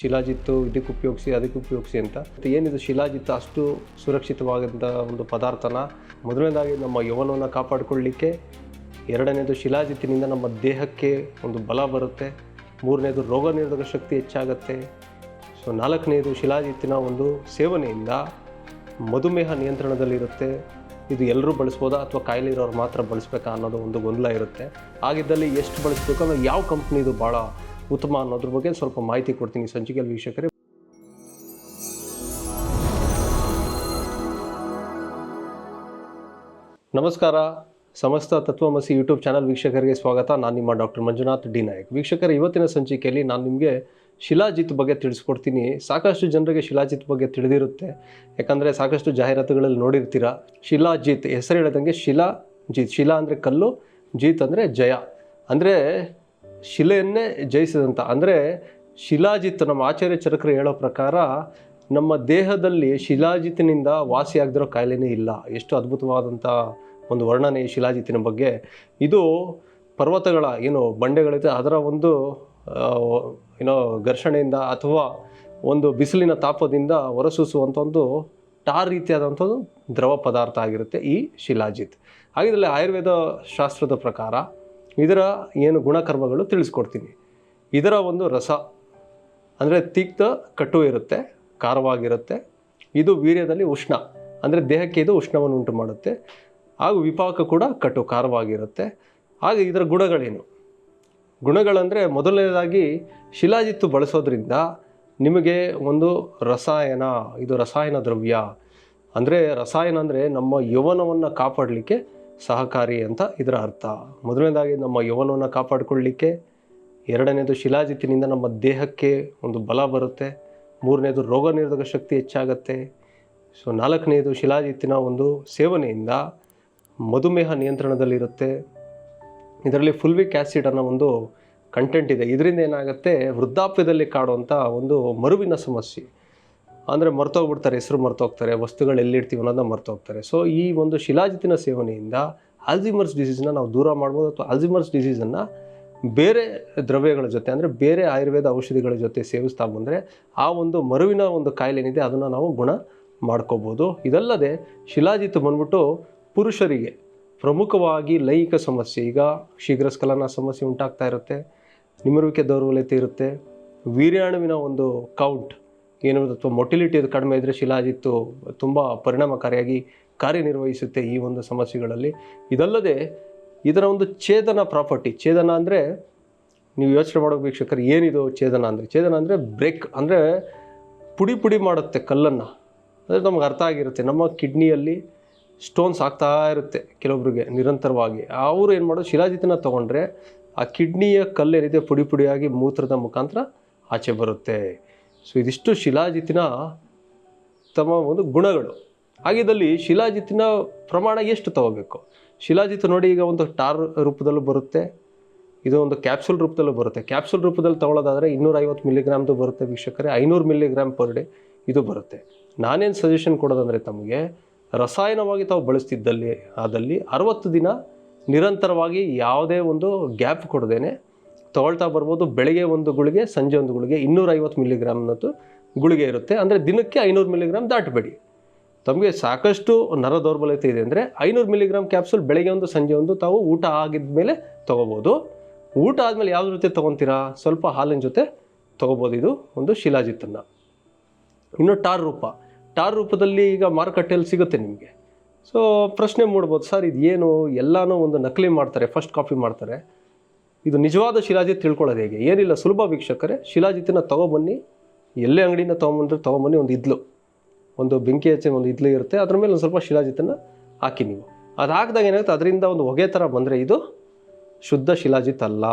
ಶಿಲಾಜಿತ್ತು, ಇದಕ್ಕೆ ಉಪಯೋಗಿಸಿ, ಅದಕ್ಕೆ ಉಪಯೋಗಿಸಿ ಅಂತ. ಮತ್ತು ಏನಿದು ಶಿಲಾಜಿತ್ತು? ಅಷ್ಟು ಸುರಕ್ಷಿತವಾದಂಥ ಒಂದು ಪದಾರ್ಥನ ಮೊದಲನೇದಾಗಿ ನಮ್ಮ ಯೌವನವನ್ನು ಕಾಪಾಡಿಕೊಳ್ಳಲಿಕ್ಕೆ ಎರಡನೇದು ಶಿಲಾಜಿತ್ತಿನಿಂದ ನಮ್ಮ ದೇಹಕ್ಕೆ ಒಂದು ಬಲ ಬರುತ್ತೆ. ಮೂರನೇದು ರೋಗ ನಿರೋಧಕ ಶಕ್ತಿ ಹೆಚ್ಚಾಗುತ್ತೆ. ಸೊ, ನಾಲ್ಕನೇದು ಶಿಲಾಜಿತ್ತಿನ ಒಂದು ಸೇವನೆಯಿಂದ ಮಧುಮೇಹ ನಿಯಂತ್ರಣದಲ್ಲಿರುತ್ತೆ. ಇದು ಎಲ್ಲರೂ ಬಳಸ್ಬೋದಾ ಅಥವಾ ಕಾಯಿಲೆ ಇರೋರು ಮಾತ್ರ ಬಳಸ್ಬೇಕಾ ಅನ್ನೋದು ಒಂದು ಗೊಂದಲ ಇರುತ್ತೆ. ಹಾಗಿದ್ದಲ್ಲಿ ಎಷ್ಟು ಬಳಸ್ಬೇಕು ಅಂದರೆ ಯಾವ ಕಂಪ್ನಿದು ಭಾಳ ಉತ್ತಮ ಅನ್ನೋದ್ರ ಬಗ್ಗೆ ಸ್ವಲ್ಪ ಮಾಹಿತಿ ಕೊಡ್ತೀನಿ ಸಂಚಿಕೆಯಲ್ಲಿ ವೀಕ್ಷಕರೇ. ನಮಸ್ಕಾರ. ಸಮಸ್ತ ತತ್ವಮಸಿ ಯೂಟ್ಯೂಬ್ ಚಾನಲ್ ವೀಕ್ಷಕರಿಗೆ ಸ್ವಾಗತ. ನಾನು ನಿಮ್ಮ ಡಾಕ್ಟರ್ ಮಂಜುನಾಥ್ ಡಿ ನಾಯಕ್. ವೀಕ್ಷಕರ, ಇವತ್ತಿನ ಸಂಚಿಕೆಯಲ್ಲಿ ನಾನು ನಿಮಗೆ ಶಿಲಾಜಿತ್ ಬಗ್ಗೆ ತಿಳಿಸ್ಕೊಡ್ತೀನಿ. ಸಾಕಷ್ಟು ಜನರಿಗೆ ಶಿಲಾಜಿತ್ ಬಗ್ಗೆ ತಿಳಿದಿರುತ್ತೆ. ಯಾಕಂದರೆ ಸಾಕಷ್ಟು ಜಾಹೀರಾತುಗಳಲ್ಲಿ ನೋಡಿರ್ತೀರ, ಶಿಲಾಜಿತ್ ಹೆಸರು ಹೇಳಿದಂಗೆ ಶಿಲಾಜಿತ್ ಶಿಲಾ ಅಂದರೆ ಕಲ್ಲು, ಜೀತ್ ಅಂದರೆ ಜಯ. ಅಂದರೆ ಶಿಲೆಯನ್ನೇ ಜಯಿಸಿದಂಥ ಅಂದರೆ ಶಿಲಾಜಿತ್ ನಮ್ಮ ಆಚಾರ್ಯ ಚರಕರು ಹೇಳೋ ಪ್ರಕಾರ ನಮ್ಮ ದೇಹದಲ್ಲಿ ಶಿಲಾಜಿತ್ತಿನಿಂದ ವಾಸಿಯಾಗದಿರೋ ಕಾಯಿಲೆನೇ ಇಲ್ಲ. ಎಷ್ಟು ಅದ್ಭುತವಾದಂಥ ಒಂದು ವರ್ಣನೆ ಶಿಲಾಜಿತ್ತಿನ ಬಗ್ಗೆ. ಇದು ಪರ್ವತಗಳ, ಏನು ಬಂಡೆಗಳಿದೆ, ಅದರ ಒಂದು ಏನೋ ಘರ್ಷಣೆಯಿಂದ ಅಥವಾ ಒಂದು ಬಿಸಿಲಿನ ತಾಪದಿಂದ ಹೊರಸೂಸುವಂಥ ಒಂದು ಟಾರ್ ರೀತಿಯಾದಂಥದ್ದು ದ್ರವ ಪದಾರ್ಥ ಆಗಿರುತ್ತೆ ಈ ಶಿಲಾಜಿತ್. ಹಾಗಿದ್ರೆ ಆಯುರ್ವೇದ ಶಾಸ್ತ್ರದ ಪ್ರಕಾರ ಇದರ ಏನು ಗುಣಕರ್ಮಗಳು ತಿಳಿಸ್ಕೊಡ್ತೀನಿ. ಇದರ ಒಂದು ರಸ, ಅಂದರೆ ತಿಕ್ತ ಕಟು ಇರುತ್ತೆ, ಖಾರವಾಗಿರುತ್ತೆ. ಇದು ವೀರ್ಯದಲ್ಲಿ ಉಷ್ಣ, ಅಂದರೆ ದೇಹಕ್ಕೆ ಇದು ಉಷ್ಣವನ್ನು ಉಂಟು ಮಾಡುತ್ತೆ. ಹಾಗೂ ವಿಪಾಕ ಕೂಡ ಕಟು, ಖಾರವಾಗಿರುತ್ತೆ. ಹಾಗೆ ಇದರ ಗುಣಗಳೇನು? ಗುಣಗಳಂದರೆ ಮೊದಲನೇದಾಗಿ ಶಿಲಾಜಿತ್ತು ಬಳಸೋದ್ರಿಂದ ನಿಮಗೆ ಒಂದು ರಸಾಯನ, ಇದು ರಸಾಯನ ದ್ರವ್ಯ. ಅಂದರೆ ರಸಾಯನ ಅಂದರೆ ನಮ್ಮ ಯೌವನವನ್ನು ಕಾಪಾಡಲಿಕ್ಕೆ ಸಹಕಾರಿ ಅಂತ ಇದರ ಅರ್ಥ. ಮೊದಲನೇದಾಗಿ ನಮ್ಮ ಯೌವನವನ್ನು ಕಾಪಾಡಿಕೊಳ್ಳಲಿಕ್ಕೆ ಎರಡನೇದು ಶಿಲಾಜಿತ್ತಿನಿಂದ ನಮ್ಮ ದೇಹಕ್ಕೆ ಒಂದು ಬಲ ಬರುತ್ತೆ. ಮೂರನೇದು ರೋಗ ನಿರೋಧಕ ಶಕ್ತಿ ಹೆಚ್ಚಾಗತ್ತೆ. ಸೊ, ನಾಲ್ಕನೇದು ಶಿಲಾಜಿತ್ತಿನ ಒಂದು ಸೇವನೆಯಿಂದ ಮಧುಮೇಹ ನಿಯಂತ್ರಣದಲ್ಲಿರುತ್ತೆ. ಇದರಲ್ಲಿ ಫುಲ್ವಿಕ್ ಆ್ಯಸಿಡ್ ಅನ್ನೋ ಒಂದು ಕಂಟೆಂಟ್ ಇದೆ. ಇದರಿಂದ ಏನಾಗುತ್ತೆ, ವೃದ್ಧಾಪ್ಯದಲ್ಲಿ ಕಾಡುವಂಥ ಒಂದು ಮರುವಿನ ಸಮಸ್ಯೆ. ಅಂದರೆ ಮರ್ತೋಗ್ಬಿಡ್ತಾರೆ, ಹೆಸರು ಮರ್ತೋಗ್ತಾರೆ, ವಸ್ತುಗಳು ಎಲ್ಲಿಡ್ತೀವಿ ಅನ್ನೋದನ್ನ ಮರ್ತೋಗ್ತಾರೆ. ಸೊ ಈ ಒಂದು ಶಿಲಾಜಿತಿನ ಸೇವನೆಯಿಂದ ಆಲ್ಝಿಮರ್ಸ್ ಡಿಸೀಸ್ನ ನಾವು ದೂರ ಮಾಡ್ಬೋದು ಅಥವಾ ಆಲ್ಝಿಮರ್ಸ್ ಡಿಸೀಸನ್ನು ಬೇರೆ ದ್ರವ್ಯಗಳ ಜೊತೆ ಅಂದರೆ ಬೇರೆ ಆಯುರ್ವೇದ ಔಷಧಿಗಳ ಜೊತೆ ಸೇವಿಸ್ತಾ ಬಂದರೆ ಆ ಒಂದು ಮರುವಿನ ಒಂದು ಕಾಯಿಲೆ ಏನಿದೆ ಅದನ್ನು ನಾವು ಗುಣ ಮಾಡ್ಕೋಬೋದು. ಇದಲ್ಲದೆ ಶಿಲಾಜಿತ್ ಬಂದ್ಬಿಟ್ಟು ಪುರುಷರಿಗೆ ಪ್ರಮುಖವಾಗಿ ಲೈಂಗಿಕ ಸಮಸ್ಯೆ, ಈಗ ಶೀಘ್ರಸ್ಖಲನ ಸಮಸ್ಯೆ ಉಂಟಾಗ್ತಾ ಇರುತ್ತೆ, ನಿಮರುವಿಕೆ ದೌರ್ಬಲ್ಯತೆ ಇರುತ್ತೆ, ವೀರ್ಯಾಣುವಿನ ಒಂದು ಕೌಂಟ್ ಏನು ಅಥವಾ ಮೊಟಿಲಿಟಿ ಅದು ಕಡಿಮೆ ಇದ್ದರೆ ಶಿಲಾಜಿತ್ತು ತುಂಬ ಪರಿಣಾಮಕಾರಿಯಾಗಿ ಕಾರ್ಯನಿರ್ವಹಿಸುತ್ತೆ ಈ ಒಂದು ಸಮಸ್ಯೆಗಳಲ್ಲಿ. ಇದಲ್ಲದೆ ಇದರ ಒಂದು ಛೇದನ ಪ್ರಾಪರ್ಟಿ, ಛೇದನ ಅಂದರೆ ನೀವು ಯೋಚನೆ ಮಾಡೋ ವೀಕ್ಷಕರು ಏನಿದು ಛೇದನ ಅಂದರೆ? ಛೇದನ ಅಂದರೆ ಬ್ರೇಕ್ ಅಂದರೆ ಪುಡಿ ಪುಡಿ ಮಾಡುತ್ತೆ ಕಲ್ಲನ್ನು. ಅಂದರೆ ನಮ್ಗೆ ಅರ್ಥ ಆಗಿರುತ್ತೆ, ನಮ್ಮ ಕಿಡ್ನಿಯಲ್ಲಿ ಸ್ಟೋನ್ಸ್ ಆಗ್ತಾ ಇರುತ್ತೆ ಕೆಲವೊಬ್ಬರಿಗೆ ನಿರಂತರವಾಗಿ. ಅವರು ಏನು ಮಾಡೋದು ಶಿಲಾಜಿತನ ತೊಗೊಂಡ್ರೆ ಆ ಕಿಡ್ನಿಯ ಕಲ್ಲೇನಿದೆ ಪುಡಿ ಪುಡಿಯಾಗಿ ಮೂತ್ರದ ಮುಖಾಂತರ ಆಚೆ ಬರುತ್ತೆ. ಸೊ ಇದಿಷ್ಟು ಶಿಲಾಜಿತಿನ ತಮ್ಮ ಒಂದು ಗುಣಗಳು. ಹಾಗಿದ್ದಲ್ಲಿ ಶಿಲಾಜಿತ್ತಿನ ಪ್ರಮಾಣ ಎಷ್ಟು ತಗೋಬೇಕು? ಶಿಲಾಜಿತ್ ನೋಡಿ ಈಗ ಒಂದು ಟಾರ್ ರೂಪದಲ್ಲೂ ಬರುತ್ತೆ, ಇದು ಒಂದು ಕ್ಯಾಪ್ಸುಲ್ ರೂಪದಲ್ಲೂ ಬರುತ್ತೆ. ಕ್ಯಾಪ್ಸುಲ್ ರೂಪದಲ್ಲಿ ತಗೊಳ್ಳೋದಾದರೆ ಇನ್ನೂರೈವತ್ತು ಮಿಲಿಗ್ರಾಮ್ದು ಬರುತ್ತೆ ವೀಕ್ಷಕರೇ, ಐನೂರು ಮಿಲಿಗ್ರಾಮ್ ಪರ್ ಡೇ ಇದು ಬರುತ್ತೆ. ನಾನೇನು ಸಜೆಷನ್ ಕೊಡೋದಂದರೆ ತಮಗೆ, ರಸಾಯನವಾಗಿ ತಾವು ಬಳಸ್ತಿದ್ದಲ್ಲಿ, ಆದಲ್ಲಿ ಅರವತ್ತು ದಿನ ನಿರಂತರವಾಗಿ ಯಾವುದೇ ಒಂದು ಗ್ಯಾಪ್ ಕೊಡದೇನೆ ತಗೊಳ್ತಾ ಬರ್ಬೋದು ಬೆಳಗ್ಗೆ ಒಂದು ಗುಳಿಗೆ, ಸಂಜೆ ಒಂದು ಗುಳಿಗೆ ಇನ್ನೂರೈವತ್ತು ಮಿಲಿಗ್ರಾಮ್ನದ್ದು ಗುಳಿಗೆ ಇರುತ್ತೆ. ಅಂದರೆ ದಿನಕ್ಕೆ ಐನೂರು ಮಿಲಿಗ್ರಾಮ್ ದಾಟಬೇಡಿ. ತಮಗೆ ಸಾಕಷ್ಟು ನರ ದೌರ್ಬಲ್ಯತೆ ಇದೆ ಅಂದರೆ ಐನೂರು ಮಿಲಿಗ್ರಾಮ್ ಕ್ಯಾಪ್ಸೂಲ್ ಬೆಳಗ್ಗೆ ಒಂದು, ಸಂಜೆ ಒಂದು ತಾವು ಊಟ ಆಗಿದ ಮೇಲೆ ತೊಗೋಬೋದು. ಊಟ ಆದಮೇಲೆ ಯಾವ ಜೊತೆ ತೊಗೊತೀರಾ? ಸ್ವಲ್ಪ ಹಾಲಿನ ಜೊತೆ ತೊಗೋಬೋದು. ಇದು ಒಂದು ಶಿಲಾಜಿತ್ತನ್ನು. ಇನ್ನು ಟಾರ್ ರೂಪ. ಟಾರ್ ರೂಪದಲ್ಲಿ ಈಗ ಮಾರುಕಟ್ಟೆಯಲ್ಲಿ ಸಿಗುತ್ತೆ ನಿಮಗೆ. ಸೊ ಪ್ರಶ್ನೆ ಮೂಡ್ಬೋದು, ಸರ್ ಇದು ಏನು ಎಲ್ಲನೂ ಒಂದು ನಕಲಿ ಮಾಡ್ತಾರೆ, ಫಸ್ಟ್ ಕಾಪಿ ಮಾಡ್ತಾರೆ? ಇದು ನಿಜವಾದ ಶಿಲಾಜಿತ್ ತಿಳ್ಕೊಳ್ಳೋದು ಹೇಗೆ? ಏನಿಲ್ಲ, ಸುಲಭ ವೀಕ್ಷಕರೇ, ಶಿಲಾಜಿತ್ತನ್ನು ತೊಗೊಬನ್ನಿ ಎಲ್ಲೇ ಅಂಗಡಿಯಿಂದ ತೊಗೊಂಬಂದ್ರೆ ತೊಗೊಂಬನ್ನಿ ಒಂದು ಇದ್ಲು. ಒಂದು ಬೆಂಕಿ ಹಚ್ಚಿ ಒಂದು ಇದ್ಲು ಇರುತ್ತೆ. ಅದ್ರ ಮೇಲೆ ಒಂದು ಸ್ವಲ್ಪ ಶಿಲಾಜಿತ್ತನ್ನು ಹಾಕಿ ನೀವು. ಅದು ಹಾಕಿದಾಗ ಏನಾಗುತ್ತೆ? ಅದರಿಂದ ಒಂದು ಹೊಗೆ ಥರ ಬಂದರೆ ಇದು ಶುದ್ಧ ಶಿಲಾಜಿತ್ ಅಲ್ಲ.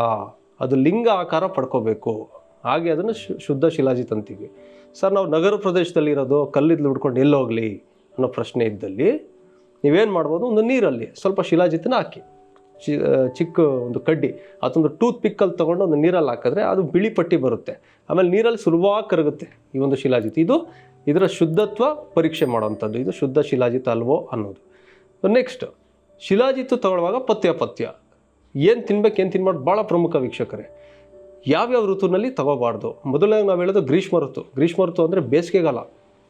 ಅದು ಲಿಂಗ ಆಕಾರ ಪಡ್ಕೋಬೇಕು. ಹಾಗೆ ಅದನ್ನು ಶುದ್ಧ ಶಿಲಾಜಿತ್ ಅಂತೀವಿ. ಸರ್, ನಾವು ನಗರ ಪ್ರದೇಶದಲ್ಲಿರೋದು ಕಲ್ಲಿದ್ಲು ಹುಡ್ಕೊಂಡು ಎಲ್ಲೋಗಲಿ ಅನ್ನೋ ಪ್ರಶ್ನೆ ಇದ್ದಲ್ಲಿ ನೀವೇನು ಮಾಡ್ಬೋದು? ಒಂದು ನೀರಲ್ಲಿ ಸ್ವಲ್ಪ ಶಿಲಾಜಿತನ ಹಾಕಿ. ಚಿ ಚಿಕ್ಕ ಒಂದು ಕಡ್ಡಿ, ಅದೊಂದು ಟೂತ್ ಪಿಕ್ಕಲ್ಲಿ ತೊಗೊಂಡು ಒಂದು ನೀರಲ್ಲಿ ಹಾಕಿದ್ರೆ ಅದು ಬಿಳಿ ಪಟ್ಟಿ ಬರುತ್ತೆ. ಆಮೇಲೆ ನೀರಲ್ಲಿ ಸುಲಭವಾಗಿ ಕರಗುತ್ತೆ ಈ ಒಂದು ಶಿಲಾಜಿತ್. ಇದು ಇದರ ಶುದ್ಧತ್ವ ಪರೀಕ್ಷೆ ಮಾಡುವಂಥದ್ದು. ಇದು ಶುದ್ಧ ಶಿಲಾಜಿತ್ ಅಲ್ವೋ ಅನ್ನೋದು. ನೆಕ್ಸ್ಟ್ ಶಿಲಾಜಿತ್ತು ತಗೊಳ್ಳುವಾಗ ಪಥ್ಯ ಪಥ್ಯ. ಏನು ತಿನ್ಬೇಕು, ಏನು ತಿನ್ಬಾರ್ದು ಭಾಳ ಪ್ರಮುಖ ವೀಕ್ಷಕರೇ. ಯಾವ್ಯಾವ ಋತುವಿನಲ್ಲಿ ತಗೋಬಾರ್ದು? ಮೊದಲನೇ ನಾವು ಹೇಳೋದು ಗ್ರೀಷ್ಮ ಋತು. ಗ್ರೀಷ್ಮ ಋತು ಅಂದರೆ ಬೇಸಿಗೆಗಾಲ.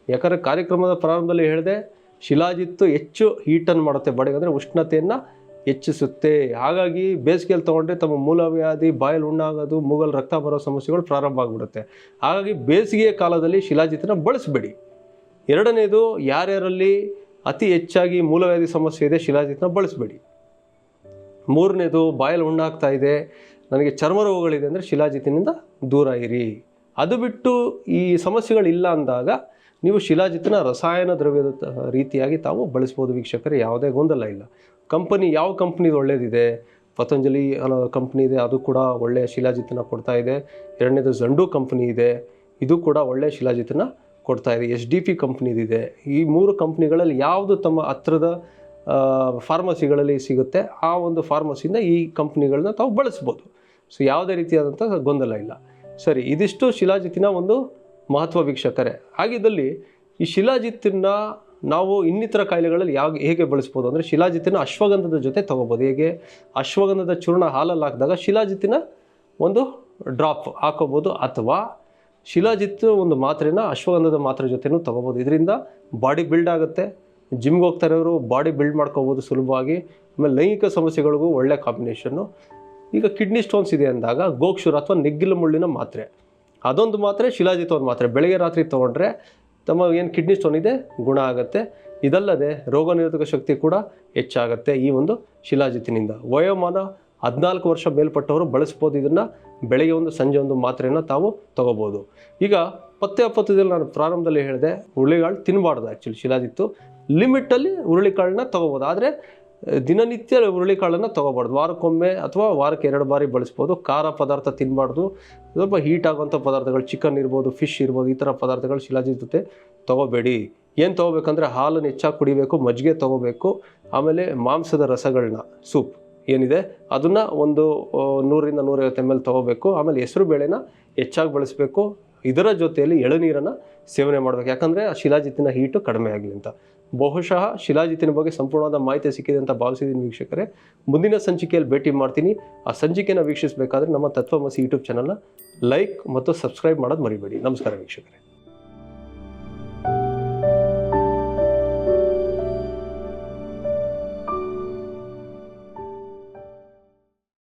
ಯಾಕಂದರೆ ಕಾರ್ಯಕ್ರಮದ ಪ್ರಾರಂಭದಲ್ಲಿ ಹೇಳಿದೆ, ಶಿಲಾಜಿತ್ತು ಹೆಚ್ಚು ಹೀಟನ್ನು ಮಾಡುತ್ತೆ, ಬಾಡಿಗೆ ಅಂದರೆ ಉಷ್ಣತೆಯನ್ನು ಹೆಚ್ಚಿಸುತ್ತೆ. ಹಾಗಾಗಿ ಬೇಸಿಗೆಯಲ್ಲಿ ತೊಗೊಂಡ್ರೆ ತಮ್ಮ ಮೂಲವ್ಯಾಧಿ, ಬಾಯಲ್ಲಿ ಉಣ್ಣಾಗೋದು ಮೂಗಲ್ ರಕ್ತ ಬರೋ ಸಮಸ್ಯೆಗಳು ಪ್ರಾರಂಭ ಆಗಿಬಿಡುತ್ತೆ. ಹಾಗಾಗಿ ಬೇಸಿಗೆಯ ಕಾಲದಲ್ಲಿ ಶಿಲಾಜಿತನ ಬಳಸಬೇಡಿ. ಎರಡನೇದು, ಯಾರ್ಯಾರಲ್ಲಿ ಅತಿ ಹೆಚ್ಚಾಗಿ ಮೂಲವ್ಯಾಧಿ ಸಮಸ್ಯೆ ಇದೆ ಶಿಲಾಜಿತನ ಬಳಸಬೇಡಿ. ಮೂರನೇದು, ಬಾಯಲ್ಲಿ ಉಣ್ಣಾಗ್ತಾ ಇದೆ. ನನಗೆ ಚರ್ಮ ರೋಗಗಳಿದೆ ಅಂದರೆ ಶಿಲಾಜಿತಿನಿಂದ ದೂರ ಇರಿ. ಅದು ಬಿಟ್ಟು ಈ ಸಮಸ್ಯೆಗಳಿಲ್ಲ ಅಂದಾಗ ನೀವು ಶಿಲಾಜಿತನ ರಸಾಯನ ದ್ರವ್ಯದ ರೀತಿಯಾಗಿ ತಾವು ಬಳಸ್ಬೋದು. ವೀಕ್ಷಕರೇ, ಯಾವುದೇ ಗೊಂದಲ ಇಲ್ಲ. ಕಂಪನಿ ಯಾವ ಕಂಪ್ನಿದು ಒಳ್ಳೇದಿದೆ? ಪತಂಜಲಿ ಅನ್ನೋ ಕಂಪ್ನಿ ಇದೆ, ಅದು ಕೂಡ ಒಳ್ಳೆಯ ಶಿಲಾಜಿತನ ಕೊಡ್ತಾ ಇದೆ. ಎರಡನೇದು ಜಂಡು ಕಂಪ್ನಿ ಇದೆ, ಇದು ಕೂಡ ಒಳ್ಳೆಯ ಶಿಲಾಜಿತನ ಕೊಡ್ತಾ ಇದೆ. ಎಚ್ ಡಿ ಪಿ ಕಂಪ್ನಿದಿದೆ. ಈ ಮೂರು ಕಂಪ್ನಿಗಳಲ್ಲಿ ಯಾವುದು ತಮ್ಮ ಹತ್ರದ ಫಾರ್ಮಸಿಗಳಲ್ಲಿ ಸಿಗುತ್ತೆ, ಆ ಒಂದು ಫಾರ್ಮಸಿಯಿಂದ ಈ ಕಂಪ್ನಿಗಳನ್ನ ತಾವು ಬಳಸ್ಬೋದು. ಸೊ, ಯಾವುದೇ ರೀತಿಯಾದಂಥ ಗೊಂದಲ ಇಲ್ಲ. ಸರಿ, ಇದಿಷ್ಟು ಶಿಲಾಜಿತಿನ ಒಂದು ಮಹತ್ವ ವೀಕ್ಷಕರೇ. ಹಾಗಿದ್ದಲ್ಲಿ ಈ ಶಿಲಾಜಿತ್ತನ್ನ ನಾವು ಇನ್ನಿತರ ಕಾಯಿಲೆಗಳಲ್ಲಿ ಯಾವ ಹೇಗೆ ಬಳಸ್ಬೋದು ಅಂದರೆ ಶಿಲಾಜಿತ್ತಿನ ಅಶ್ವಗಂಧದ ಜೊತೆ ತೊಗೋಬೋದು. ಹೇಗೆ? ಅಶ್ವಗಂಧದ ಚೂರ್ಣ ಹಾಲಲ್ಲಿ ಹಾಕಿದಾಗ ಶಿಲಾಜಿತ್ತಿನ ಒಂದು ಡ್ರಾಪ್ ಹಾಕೋಬೋದು ಅಥವಾ ಶಿಲಾಜಿತ್ತು ಒಂದು ಮಾತ್ರೆನ ಅಶ್ವಗಂಧದ ಮಾತ್ರೆ ಜೊತೆನೂ ತೊಗೋಬೋದು. ಇದರಿಂದ ಬಾಡಿ ಬಿಲ್ಡ್ ಆಗುತ್ತೆ. ಜಿಮ್ಗೆ ಹೋಗ್ತಾ ಇರೋರು ಬಾಡಿ ಬಿಲ್ಡ್ ಮಾಡ್ಕೋಬೋದು ಸುಲಭವಾಗಿ. ಆಮೇಲೆ ಲೈಂಗಿಕ ಸಮಸ್ಯೆಗಳಿಗೂ ಒಳ್ಳೆ ಕಾಂಬಿನೇಷನ್ನು ಈಗ ಕಿಡ್ನಿ ಸ್ಟೋನ್ಸ್ ಇದೆ ಅಂದಾಗ ಗೋಕ್ಷುರ ಅಥವಾ ನೆಗ್ಗಿಲು ಮುಳ್ಳಿನ ಮಾತ್ರೆ. ಅದೊಂದು ಮಾತ್ರೆ ಶಿಲಾಜಿತ ಒಂದು ಮಾತ್ರೆ. ಬೆಳಗ್ಗೆ ರಾತ್ರಿ ತೊಗೊಂಡ್ರೆ ತಮ್ಮ ಏನು ಕಿಡ್ನಿ ಸ್ಟೋನ್ ಇದೆ, ಗುಣ ಆಗುತ್ತೆ. ಇದಲ್ಲದೆ ರೋಗ ನಿರೋಧಕ ಶಕ್ತಿ ಕೂಡ ಹೆಚ್ಚಾಗುತ್ತೆ ಈ ಒಂದು ಶಿಲಾಜಿತ್ತಿನಿಂದ. ವಯೋಮಾನ ಹದಿನಾಲ್ಕು ವರ್ಷ ಮೇಲ್ಪಟ್ಟವರು ಬಳಸ್ಬೋದು ಇದನ್ನು, ಬೆಳಗ್ಗೆ ಒಂದು, ಸಂಜೆ ಒಂದು ಮಾತ್ರೆಯನ್ನು ತಾವು ತಗೋಬೋದು. ಈಗ ಪತ್ತೆ ಅಪ್ಪತ್ತದಲ್ಲಿ ನಾನು ಪ್ರಾರಂಭದಲ್ಲಿ ಹೇಳಿದೆ, ಹುರುಳಿಕಾಳು ತಿನ್ನಬಾರ್ದು ಆ್ಯಕ್ಚುಲಿ ಶಿಲಾಜಿತ್ತು. ಲಿಮಿಟಲ್ಲಿ ಹುರುಳಿಕಾಳನ್ನ ತಗೋಬೋದು. ಆದರೆ ದಿನನಿತ್ಯ ಹುರುಳಿಕಾಳನ್ನು ತೊಗೋಬಾರ್ದು. ವಾರಕ್ಕೊಮ್ಮೆ ಅಥವಾ ವಾರಕ್ಕೆ ಎರಡು ಬಾರಿ ಬಳಸ್ಬೋದು. ಖಾರ ಪದಾರ್ಥ ತಿನ್ನಬಾರ್ದು ಸ್ವಲ್ಪ ಹೀಟ್ ಆಗುವಂಥ ಪದಾರ್ಥಗಳು ಚಿಕನ್ ಇರ್ಬೋದು ಫಿಶ್ ಇರ್ಬೋದು, ಈ ಥರ ಪದಾರ್ಥಗಳು ಶಿಲಾಜಿ ಜೊತೆ ತಗೋಬೇಡಿ. ಏನು ತೊಗೋಬೇಕಂದ್ರೆ ಹಾಲನ್ನು ಹೆಚ್ಚಾಗಿ ಕುಡಿಬೇಕು, ಮಜ್ಜಿಗೆ ತೊಗೋಬೇಕು, ಆಮೇಲೆ ಮಾಂಸದ ರಸಗಳನ್ನ ಸೂಪ್ ಏನಿದೆ, ಅದನ್ನು ಒಂದು ನೂರಿಂದ ನೂರೈವತ್ತು ಎಂ ಎಲ್ ತೊಗೋಬೇಕು. ಆಮೇಲೆ ಹೆಸರು ಬೇಳೆನ ಹೆಚ್ಚಾಗಿ ಬಳಸಬೇಕು. ಇದರ ಜೊತೆಯಲ್ಲಿ ಎಳನೀರನ್ನು ಸೇವನೆ ಮಾಡಬೇಕು. ಯಾಕಂದರೆ ಆ ಶಿಲಾಜಿತ್ತಿನ ಹೀಟು ಕಡಿಮೆ ಆಗಲಿ ಅಂತ. ಬಹುಶಃ ಶಿಲಾಜಿತ್ತಿನ ಬಗ್ಗೆ ಸಂಪೂರ್ಣವಾದ ಮಾಹಿತಿ ಸಿಕ್ಕಿದೆ ಅಂತ ಭಾವಿಸಿದ್ದೀನಿ ವೀಕ್ಷಕರೇ. ಮುಂದಿನ ಸಂಚಿಕೆಯಲ್ಲಿ ಭೇಟಿ ಮಾಡ್ತೀನಿ. ಆ ಸಂಚಿಕೆನ ವೀಕ್ಷಿಸಬೇಕಾದ್ರೆ ನಮ್ಮ ತತ್ವಮಸಿ ಯೂಟ್ಯೂಬ್ ಚಾನಲ್ನ ಲೈಕ್ ಮತ್ತು ಸಬ್ಸ್ಕ್ರೈಬ್ ಮಾಡೋದು ಮರಿಬೇಡಿ. ನಮಸ್ಕಾರ ವೀಕ್ಷಕರೇ.